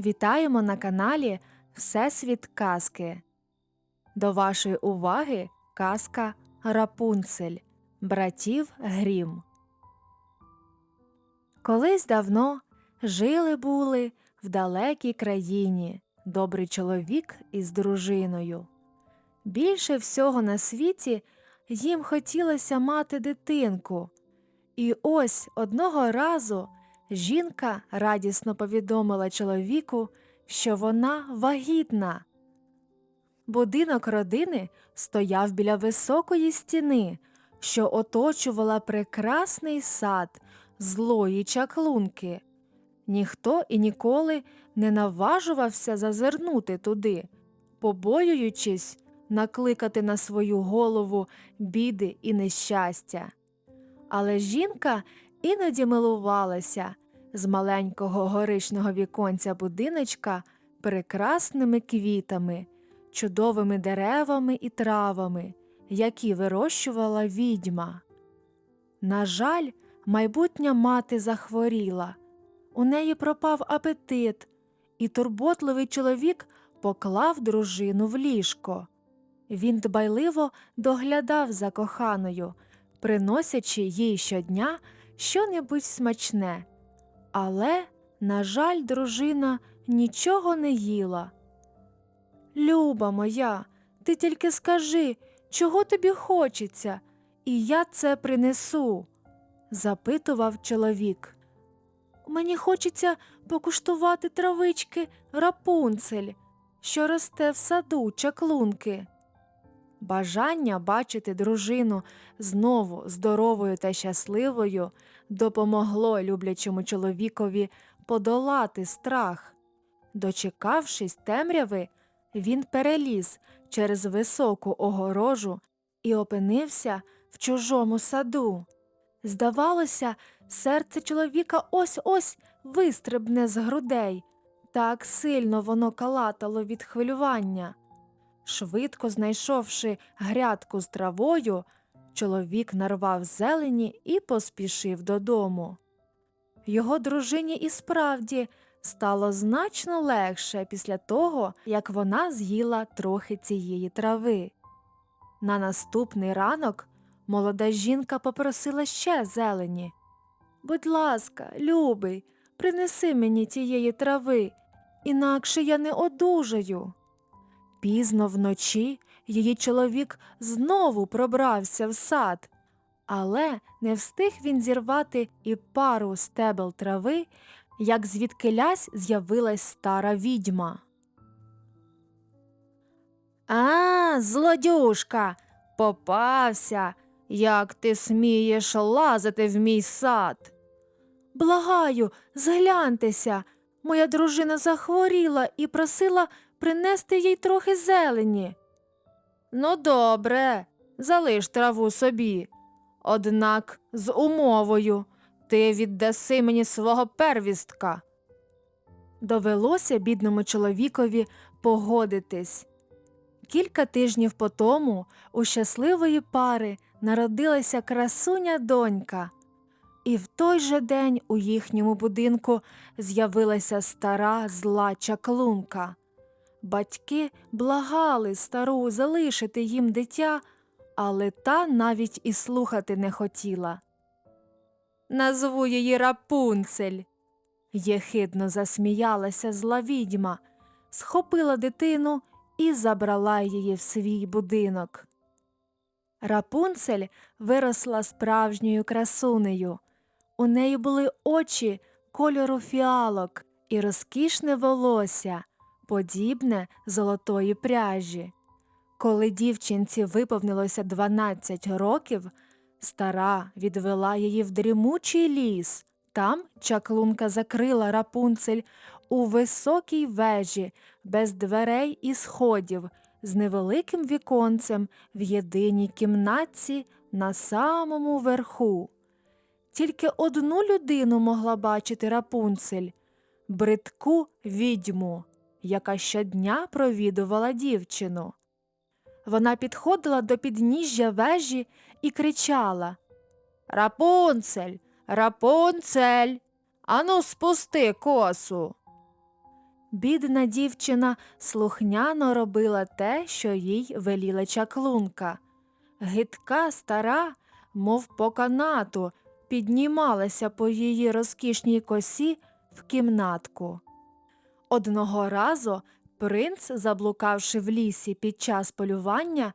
Вітаємо на каналі Всесвіт казки. До вашої уваги казка Рапунцель братів Грім. Колись давно жили були в далекій країні добрий чоловік із дружиною. Більше всього на світі їм хотілося мати дитинку. І ось одного разу жінка радісно повідомила чоловіку, що вона вагітна. Будинок родини стояв біля високої стіни, що оточувала прекрасний сад злої чаклунки. Ніхто і ніколи не наважувався зазирнути туди, побоюючись накликати на свою голову біди і нещастя. Але жінка іноді милувалася з маленького горишного віконця будиночка прекрасними квітами, чудовими деревами і травами, які вирощувала відьма. На жаль, майбутня мати захворіла. У неї пропав апетит, і турботливий чоловік поклав дружину в ліжко. Він дбайливо доглядав за коханою, приносячи їй щодня щонебудь смачне. Але, на жаль, дружина нічого не їла. Люба моя, ти тільки скажи, чого тобі хочеться, і я це принесу, запитував чоловік. Мені хочеться покуштувати травички рапунцель, що росте в саду чаклунки. Бажання бачити дружину знову здоровою та щасливою допомогло люблячому чоловікові подолати страх. Дочекавшись темряви, він переліз через високу огорожу і опинився в чужому саду. Здавалося, серце чоловіка ось ось вистрибне з грудей, так сильно воно калатало від хвилювання. Швидко знайшовши грядку з травою, чоловік нарвав зелені і поспішив додому. Його дружині і справді стало значно легше після того, як вона з'їла трохи цієї трави. На наступний ранок молода жінка попросила ще зелені. Будь ласка, любий, принеси мені тієї трави, інакше я не одужаю. Пізно вночі її чоловік знову пробрався в сад, але не встиг він зірвати і пару стебел трави, як звідкилясь з'явилась стара відьма. А, злодюшка, попався. Як ти смієш лазити в мій сад? Благаю, згляньтеся. Моя дружина захворіла і просила принести їй трохи зелені. Ну, добре, залиш траву собі. Однак з умовою ти віддаси мені свого первістка. Довелося бідному чоловікові погодитись. Кілька тижнів по тому у щасливої пари народилася красуня донька, і в той же день у їхньому будинку з'явилася стара зла чаклунка. Батьки благали стару залишити їм дитя, але та навіть і слухати не хотіла. Назву її рапунцель. єхидно засміялася зла відьма, схопила дитину і забрала її в свій будинок. Рапунцель виросла справжньою красунею. У неї були очі кольору фіалок і розкішне волосся, подібне золотої пряжі. Коли дівчинці виповнилося 12 років, стара відвела її в дрімучий ліс. Там чаклунка закрила рапунцель у високій вежі, без дверей і сходів, з невеликим віконцем в єдиній кімнатці на самому верху. Тільки одну людину могла бачити рапунцель бридку відьму, яка щодня провідувала дівчину. Вона підходила до підніжжя вежі і кричала Рапунцель, рапунцель, ану спусти косу. Бідна дівчина слухняно робила те, що їй веліла чаклунка. Гидка стара, мов по канату, піднімалася по її розкішній косі в кімнатку. Одного разу принц, заблукавши в лісі під час полювання,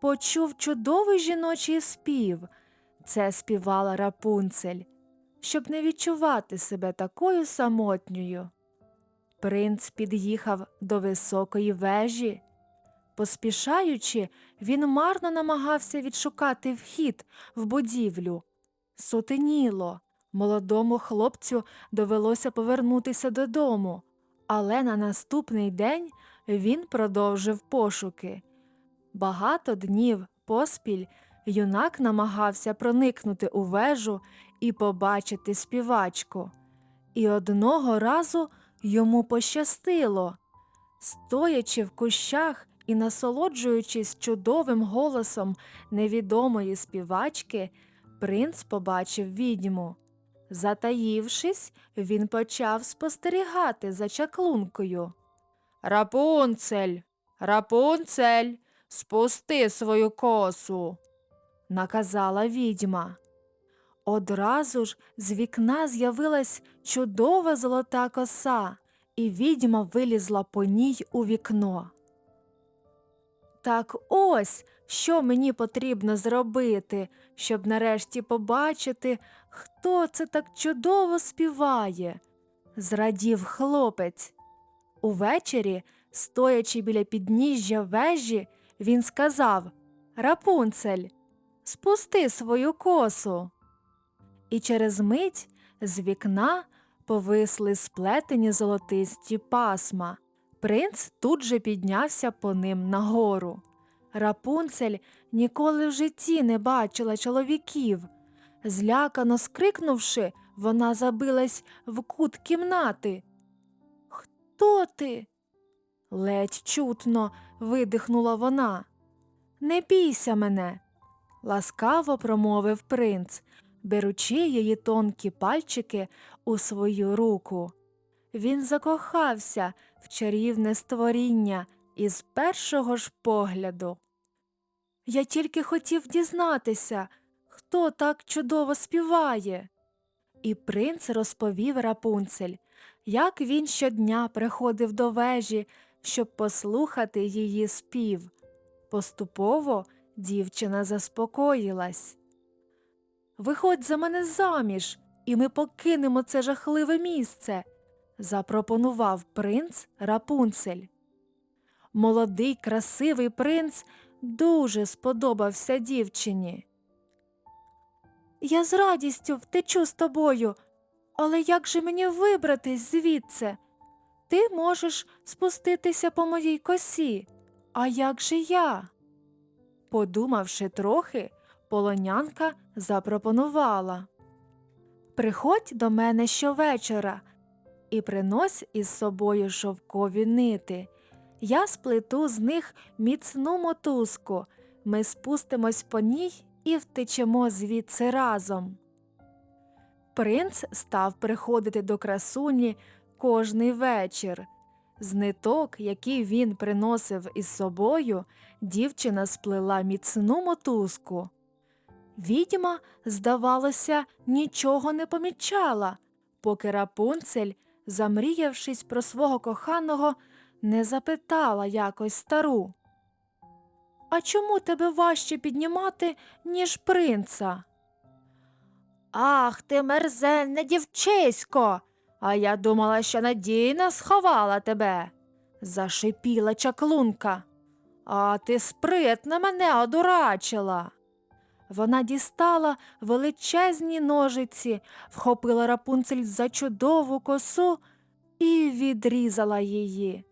почув чудовий жіночий спів. Це співала Рапунцель, щоб не відчувати себе такою самотньою. Принц під'їхав до високої вежі. Поспішаючи, він марно намагався відшукати вхід в будівлю. Сутеніло. Молодому хлопцю довелося повернутися додому, але на наступний день він продовжив пошуки. Багато днів поспіль юнак намагався проникнути у вежу і побачити співачку. І одного разу йому пощастило. Стоячи в кущах і насолоджуючись чудовим голосом невідомої співачки, принц побачив відьму. Затаївшись, він почав спостерігати за чаклункою. Рапунцель, рапунцель, спусти свою косу, наказала відьма. Одразу ж з вікна з'явилась чудова золота коса, і відьма вилізла по ній у вікно. Так ось, що мені потрібно зробити, щоб нарешті побачити, хто це так чудово співає, зрадів хлопець. Увечері, стоячи біля підніжжя вежі, він сказав Рапунцель, спусти свою косу. І через мить з вікна повисли сплетені золотисті пасма. Принц тут же піднявся по ним нагору. Рапунцель ніколи в житті не бачила чоловіків. Злякано скрикнувши, вона забилась в кут кімнати. Хто ти? ледь чутно видихнула вона. Не бійся мене, ласкаво промовив принц, беручи її тонкі пальчики у свою руку. Він закохався в чарівне створіння із першого ж погляду. Я тільки хотів дізнатися, хто так чудово співає. І принц розповів Рапунцель, як він щодня приходив до вежі, щоб послухати її спів. Поступово дівчина заспокоїлась. Виходь за мене заміж, і ми покинемо це жахливе місце, запропонував принц Рапунцель. Молодий, красивий принц дуже сподобався дівчині. Я з радістю втечу з тобою, але як же мені вибратись звідси? Ти можеш спуститися по моїй косі, а як же я? Подумавши трохи, полонянка запропонувала Приходь до мене щовечора і принось із собою шовкові нити. Я сплету з них міцну мотузку. Ми спустимось по ній і втечемо звідси разом. Принц став приходити до красуні кожний вечір. З ниток, які він приносив із собою, дівчина сплела міцну мотузку. Відьма, здавалося, нічого не помічала, поки Рапунцель, замріявшись про свого коханого, не запитала якось стару. А чому тебе важче піднімати, ніж принца? Ах ти, мерзенне дівчисько. А я думала, що надійно сховала тебе, зашипіла чаклунка. А ти спритно мене одурачила. Вона дістала величезні ножиці, вхопила рапунцель за чудову косу і відрізала її.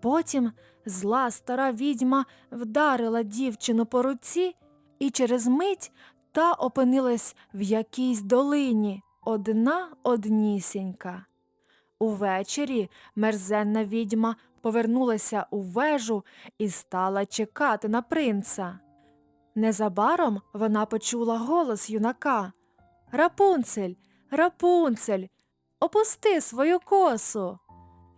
Потім зла стара відьма вдарила дівчину по руці, і через мить та опинилась в якійсь долині, одна однісінька. Увечері мерзенна відьма повернулася у вежу і стала чекати на принца. Незабаром вона почула голос юнака Рапунцель, рапунцель, опусти свою косу.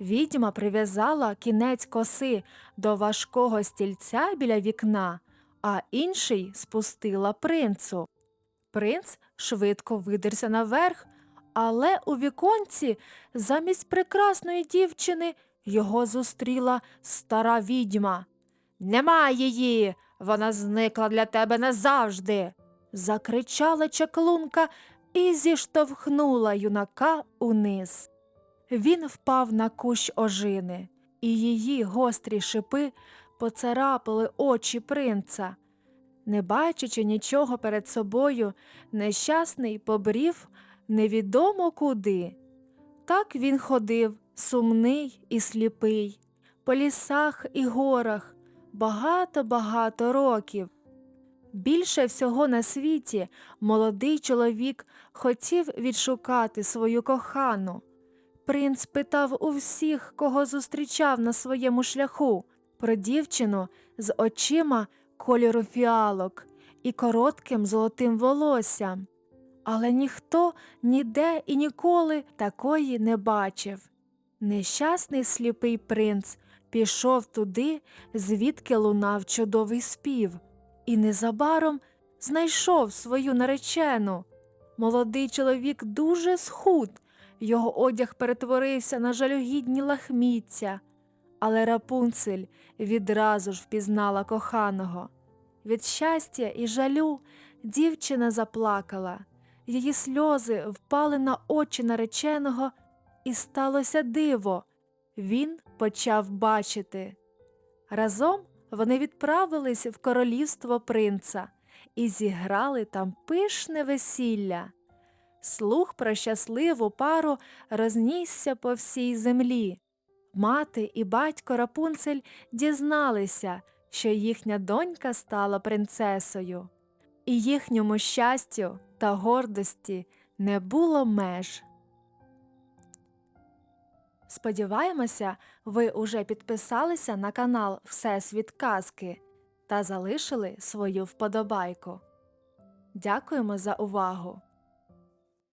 Відьма прив'язала кінець коси до важкого стільця біля вікна, а інший спустила принцу. Принц швидко видерся наверх, але у віконці замість прекрасної дівчини його зустріла стара відьма. Нема її, вона зникла для тебе назавжди. закричала чаклунка і зіштовхнула юнака униз. Він впав на кущ ожини, і її гострі шипи поцарапали очі принца. Не бачачи нічого перед собою, нещасний побрів невідомо куди. Так він ходив, сумний і сліпий, по лісах і горах багато-багато років. Більше всього на світі молодий чоловік хотів відшукати свою кохану. Принц питав у всіх, кого зустрічав на своєму шляху, про дівчину з очима кольору фіалок і коротким золотим волоссям. Але ніхто ніде і ніколи такої не бачив. Нещасний сліпий принц пішов туди, звідки лунав чудовий спів, і незабаром знайшов свою наречену. Молодий чоловік дуже схуд, його одяг перетворився на жалюгідні лахміття, але Рапунцель відразу ж впізнала коханого. Від щастя і жалю дівчина заплакала, її сльози впали на очі нареченого, і сталося диво. Він почав бачити. Разом вони відправились в королівство принца і зіграли там пишне весілля. Слух про щасливу пару рознісся по всій землі. Мати і батько Рапунцель дізналися, що їхня донька стала принцесою, і їхньому щастю та гордості не було меж. Сподіваємося, ви уже підписалися на канал Всесвіт Казки та залишили свою вподобайку. Дякуємо за увагу!